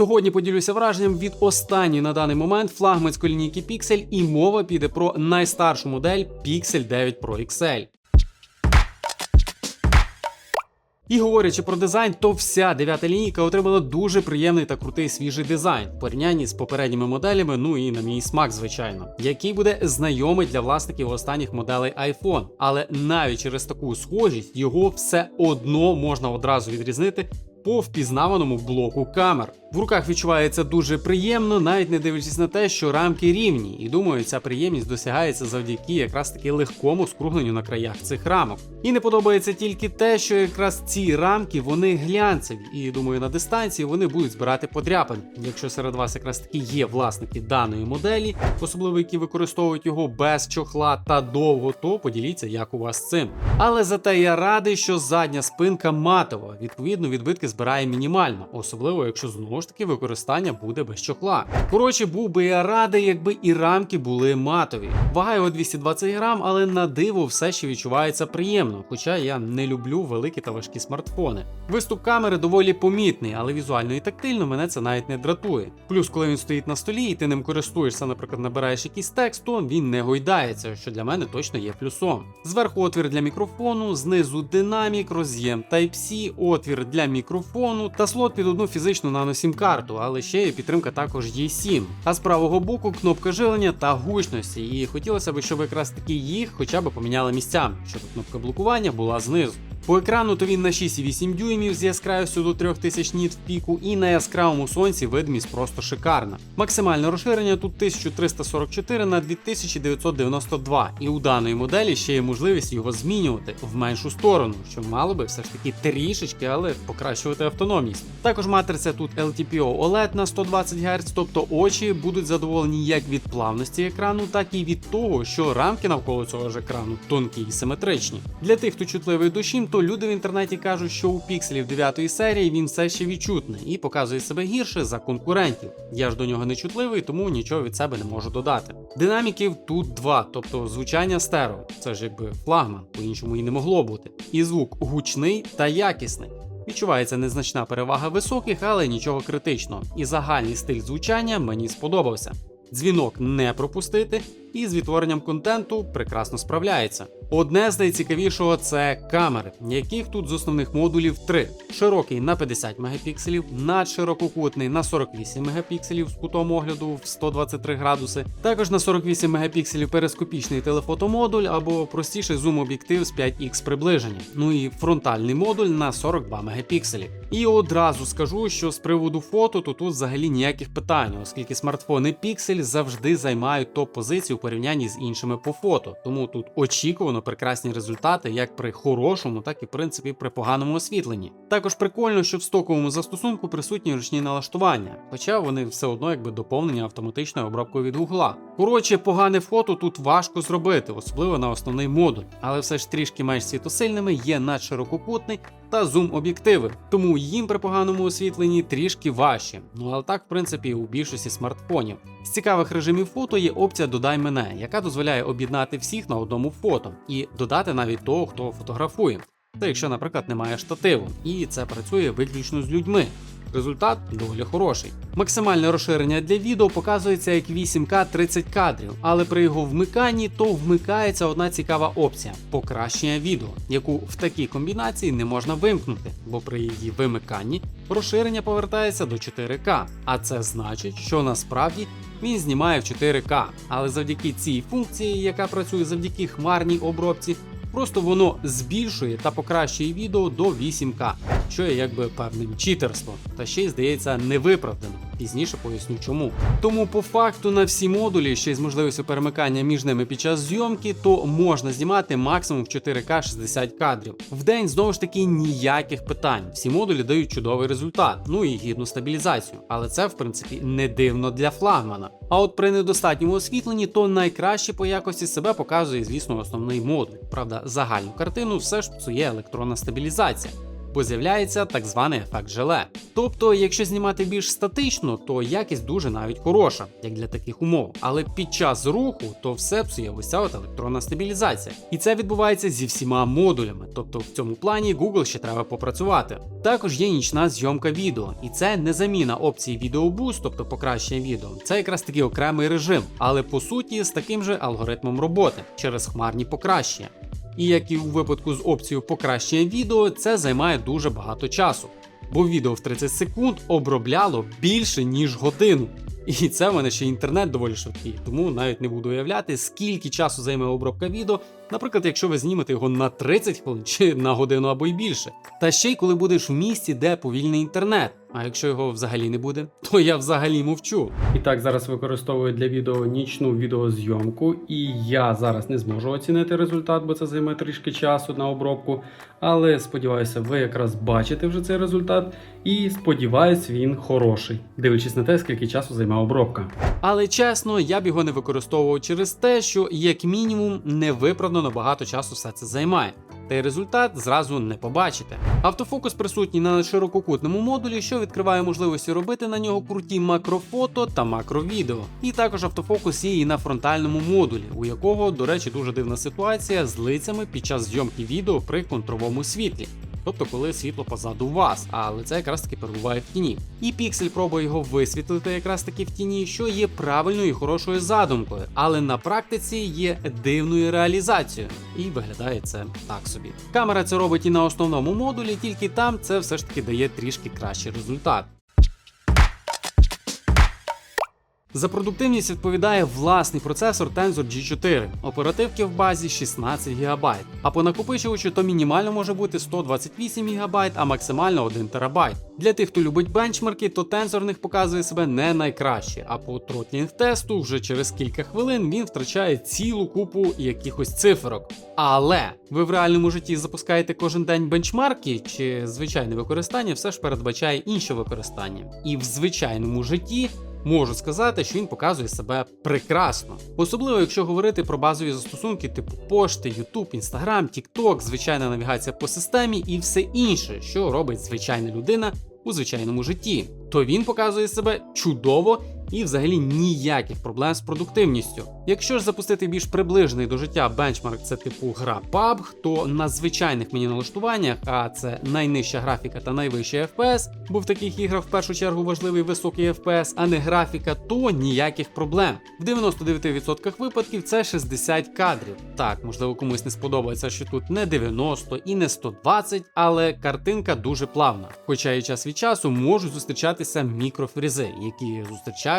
Сьогодні поділюся враженням від останньої на даний момент флагманської лінійки Pixel і мова піде про найстаршу модель Pixel 9 Pro XL. І говорячи про дизайн, то вся дев'ята лінійка отримала дуже приємний та крутий свіжий дизайн в порівнянні з попередніми моделями, ну і на мій смак, звичайно, який буде знайомий для власників останніх моделей iPhone. Але навіть через таку схожість його все одно можна одразу відрізнити по впізнаваному блоку камер. В руках відчувається дуже приємно, навіть не дивлячись на те, що рамки рівні, і думаю, ця приємність досягається завдяки якраз таки легкому скругленню на краях цих рамок. І не подобається тільки те, що якраз ці рамки вони глянцеві, і думаю, на дистанції вони будуть збирати подряпини. Якщо серед вас якраз таки є власники даної моделі, особливо які використовують його без чохла та довго, то поділіться, як у вас з цим. Але зате я радий, що задня спинка матова, відповідно, відбитки збирає мінімально, особливо якщо знову ж таки використання буде без чохла. Коротше, був би я радий, якби і рамки були матові. Вага його 220 грам, але на диво все ще відчувається приємно, хоча я не люблю великі та важкі смартфони. Виступ камери доволі помітний, але візуально і тактильно мене це навіть не дратує. Плюс, коли він стоїть на столі і ти ним користуєшся, наприклад, набираєш якийсь текст, то він не гойдається, що для мене точно є плюсом. Зверху отвір для мікрофону, знизу динамік, роз'єм Type-C, отвір для мікрофону та слот під одну фізичну наносім карту, але ще є підтримка також E7. А з правого боку кнопка жилення та гучності. І хотілося б, щоб якраз таки їх хоча б поміняли місцями, щоб кнопка блокування була знизу. По екрану то він на 6,8 дюймів з яскравістю до 3000 ніт в піку, і на яскравому сонці видимість просто шикарна. Максимальне розширення тут 1344 на 2992, і у даної моделі ще є можливість його змінювати в меншу сторону, що мало би все ж таки трішечки, але покращувати автономність. Також матриця тут LTPO OLED на 120 Гц, тобто очі будуть задоволені як від плавності екрану, так і від того, що рамки навколо цього ж екрану тонкі і симетричні. Для тих, хто чутливий душі, то люди в інтернеті кажуть, що у пікселів 9 серії він все ще відчутний і показує себе гірше за конкурентів. Я ж до нього не чутливий, тому нічого від себе не можу додати. Динаміків тут два, тобто звучання стерео. Це ж якби флагман, по-іншому і не могло бути. І звук гучний та якісний. Відчувається незначна перевага високих, але нічого критичного. І загальний стиль звучання мені сподобався. Дзвінок не пропустити, і з відтворенням контенту прекрасно справляється. Одне з найцікавішого це камери, яких тут з основних модулів три: широкий на 50 мегапікселів, надширококутний на 48 мегапікселів з кутом огляду в 123 градуси, також на 48 мегапікселів перископічний телефотомодуль або простіший зум-об'єктив з 5х приближення. Ну і фронтальний модуль на 42 мегапікселі. І одразу скажу, що з приводу фото, то тут взагалі ніяких питань, оскільки смартфони Pixel завжди займають топ-позицію порівнянні з іншими по фото. Тому тут очікувано прекрасні результати як при хорошому, так і в принципі при поганому освітленні. Також прикольно, що в стоковому застосунку присутні ручні налаштування, хоча вони все одно якби доповнені автоматичною обробкою від гугла. Коротше, погане фото тут важко зробити, особливо на основний модуль, але все ж трішки менш світосильними є надширококутний та зум-об'єктиви, тому їм при поганому освітленні трішки важче. Ну але так, в принципі, у більшості смартфонів. З цікавих режимів фото є опція Додай мене, яка дозволяє об'єднати всіх на одному фото і додати навіть того, хто фотографує. Та якщо, наприклад, немає штативу, і це працює виключно з людьми. Результат доволі хороший. Максимальне розширення для відео показується як 8К 30 кадрів, але при його вмиканні то вмикається одна цікава опція покращення відео, яку в такій комбінації не можна вимкнути, бо при її вимиканні розширення повертається до 4К. А це значить, що насправді він знімає в 4К. Але завдяки цій функції, яка працює завдяки хмарній обробці, Просто воно збільшує та покращує відео до 8К, що є якби певним читерством, та ще й здається невиправдано. Пізніше поясню чому. Тому по факту на всі модулі, ще й з можливістю перемикання між ними під час зйомки, то можна знімати максимум в 4К 60 кадрів. В день знову ж таки ніяких питань. Всі модулі дають чудовий результат, ну і гідну стабілізацію. Але це в принципі не дивно для флагмана. А от при недостатньому освітленні, то найкраще по якості себе показує, звісно, основний модуль. Правда, загальну картину все ж псує електронна стабілізація. Бо з'являється так званий ефект желе. Тобто, якщо знімати більш статично, то якість дуже навіть хороша, як для таких умов. Але під час руху то все псує ось от електронна стабілізація. І це відбувається зі всіма модулями. Тобто в цьому плані Google ще треба попрацювати. Також є нічна зйомка відео, і це не заміна опції відеобуст, тобто покращення відео. Це якраз таки окремий режим, але по суті з таким же алгоритмом роботи через хмарні покращення. І як і у випадку з опцією покращення відео, це займає дуже багато часу. Бо відео в 30 секунд обробляло більше ніж годину. І це в мене ще інтернет доволі швидкий, тому навіть не буду уявляти, скільки часу займе обробка відео, наприклад, якщо ви знімете його на 30 хвилин чи на годину або й більше. Та ще й коли будеш в місті, де повільний інтернет. А якщо його взагалі не буде, то я взагалі мовчу. І так, зараз використовую для відео нічну відеозйомку, і я зараз не зможу оцінити результат, бо це займе трішки часу на обробку. Але сподіваюся, ви якраз бачите вже цей результат, і сподіваюсь, він хороший, дивлячись на те, скільки часу займе обробка. Але чесно, я б його не використовував через те, що як мінімум невиправдано багато часу все це займає. Та й результат зразу не побачите. Автофокус присутній на ширококутному модулі, що відкриває можливості робити на нього круті макрофото та макровідео. І також автофокус є і на фронтальному модулі, у якого, до речі, дуже дивна ситуація з лицями під час зйомки відео при контровому світлі. Тобто, коли світло позаду вас, але це якраз таки перебуває в тіні. І піксель пробує його висвітлити якраз таки в тіні, що є правильною і хорошою задумкою, але на практиці є дивною реалізацією, і виглядає це так собі. Камера це робить і на основному модулі, тільки там це все ж таки дає трішки кращий результат. За продуктивність відповідає власний процесор Tensor G4, оперативки в базі 16 ГБ, а по накопичувачу то мінімально може бути 128 ГБ, а максимально 1 ТБ. Для тих, хто любить бенчмарки, то Tensor в них показує себе не найкраще, а по тротлінг тесту вже через кілька хвилин він втрачає цілу купу якихось циферок. Але ви в реальному житті запускаєте кожен день бенчмарки, чи звичайне використання все ж передбачає інше використання. І в звичайному житті можу сказати, що він показує себе прекрасно. Особливо, якщо говорити про базові застосунки типу пошти, YouTube, Instagram, TikTok, звичайна навігація по системі і все інше, що робить звичайна людина у звичайному житті, то він показує себе чудово і взагалі ніяких проблем з продуктивністю. Якщо ж запустити більш приближений до життя бенчмарк, це типу гра PUBG, то на звичайних мені налаштуваннях, а це найнижча графіка та найвищий FPS, бо в таких іграх в першу чергу важливий високий FPS, а не графіка, то ніяких проблем. В 99% випадків це 60 кадрів. Так, можливо, комусь не сподобається, що тут не 90 і не 120, але картинка дуже плавна. Хоча і час від часу можуть зустрічатися мікрофрізи, які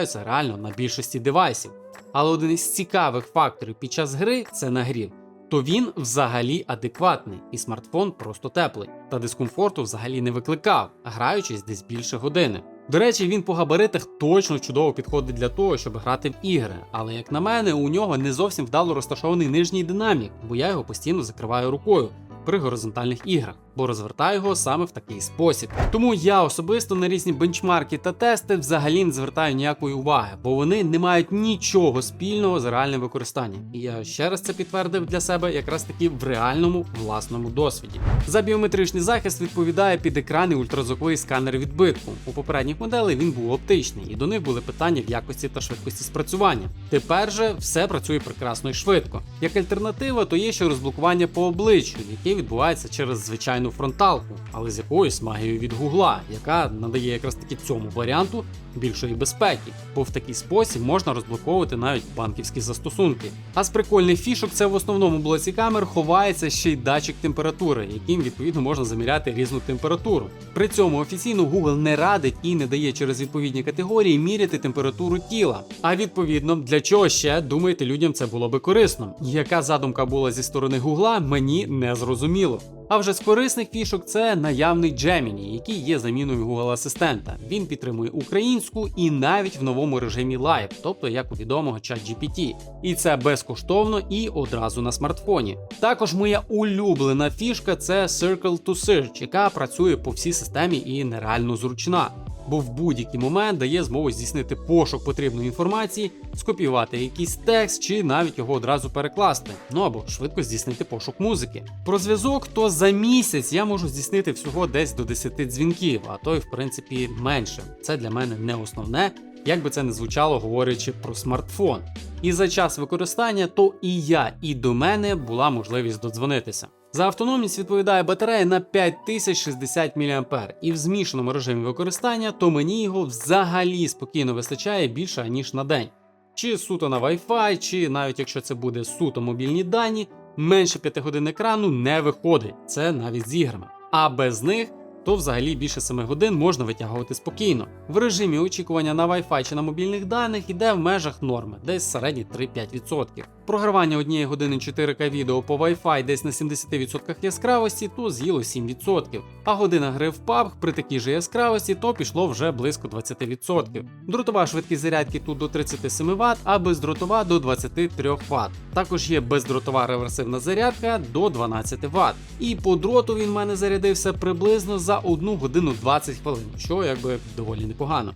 зустрічаються реально на більшості девайсів. Але один із цікавих факторів під час гри це нагрів. То він взагалі адекватний, і смартфон просто теплий, та дискомфорту взагалі не викликав, граючись десь більше години. До речі, він по габаритах точно чудово підходить для того, щоб грати в ігри, але як на мене, у нього не зовсім вдало розташований нижній динамік, бо я його постійно закриваю рукою при горизонтальних іграх, бо розвертаю його саме в такий спосіб. Тому я особисто на різні бенчмарки та тести взагалі не звертаю ніякої уваги, бо вони не мають нічого спільного з реальним використанням. І я ще раз це підтвердив для себе якраз таки в реальному власному досвіді. За біометричний захист відповідає під екрани ультразвуковий сканер відбитку. У попередніх моделей він був оптичний, і до них були питання в якості та швидкості спрацювання. Тепер же все працює прекрасно і швидко. Як альтернатива, то є ще розблокування по обличчю, яке відбувається через звичайну фронталку, але з якоюсь магією від Гугла, яка надає якраз таки цьому варіанту більшої безпеки, бо в такий спосіб можна розблоковувати навіть банківські застосунки. А з прикольних фішок це в основному блоці камер ховається ще й датчик температури, яким відповідно можна заміряти різну температуру. При цьому офіційно Google не радить і не дає через відповідні категорії міряти температуру тіла. А відповідно, для чого ще думаєте, людям це було би корисно? Яка задумка була зі сторони Гугла, мені не зрозуміло. А вже з корисних фішок це наявний Gemini, який є заміною Google Асистента. Він підтримує українську і навіть в новому режимі Live, тобто як у відомого ChatGPT. І це безкоштовно і одразу на смартфоні. Також моя улюблена фішка це Circle to Search, яка працює по всій системі і нереально зручна. Бо в будь-який момент дає змогу здійснити пошук потрібної інформації, скопіювати якийсь текст чи навіть його одразу перекласти, ну або швидко здійснити пошук музики. Про зв'язок, то за місяць я можу здійснити всього десь до 10 дзвінків, а то й в принципі менше. Це для мене не основне, як би це не звучало, говорячи про смартфон. І за час використання, то і я, і до мене була можливість додзвонитися. За автономність відповідає батарея на 5060 мА, і в змішаному режимі використання, то мені його взагалі спокійно вистачає більше ніж на день. Чи суто на Wi-Fi, чи навіть якщо це буде суто мобільні дані, менше 5 годин екрану не виходить. Це навіть з іграми. А без них то взагалі більше 7 годин можна витягувати спокійно. В режимі очікування на Wi-Fi чи на мобільних даних йде в межах норми, десь середні 3-5%. Програвання однієї години 4К відео по Wi-Fi десь на 70% яскравості, то з'їло 7%. А година гри в PUBG при такій же яскравості, то пішло вже близько 20%. Дротова швидкість зарядки тут до 37 Вт, а бездротова до 23 Вт. Також є бездротова реверсивна зарядка до 12 Вт. І по дроту він в мене зарядився приблизно за 1 годину 20 хвилин, що якби доволі непогано.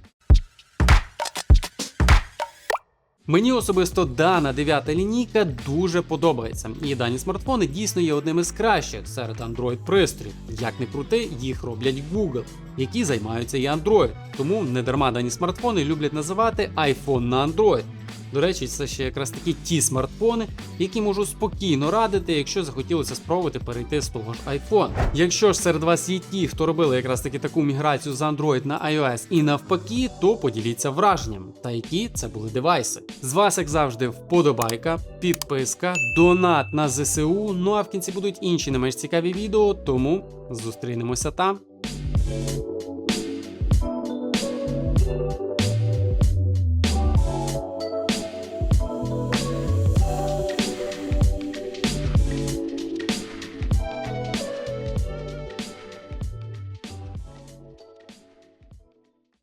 Мені особисто дана дев'ята лінійка дуже подобається, і дані смартфони дійсно є одним із кращих серед Android пристроїв. Як не крути, їх роблять Google, які займаються і Android. Тому недарма дані смартфони люблять називати iPhone на Android. До речі, це ще якраз такі ті смартфони, які можу спокійно радити, якщо захотілося спробувати перейти з того ж iPhone. Якщо ж серед вас є ті, хто робили якраз таки таку міграцію з Android на iOS і навпаки, то поділіться враженням, та які це були девайси. З вас, як завжди, вподобайка, підписка, донат на ЗСУ. Ну а в кінці будуть інші не менш цікаві відео, тому зустрінемося там.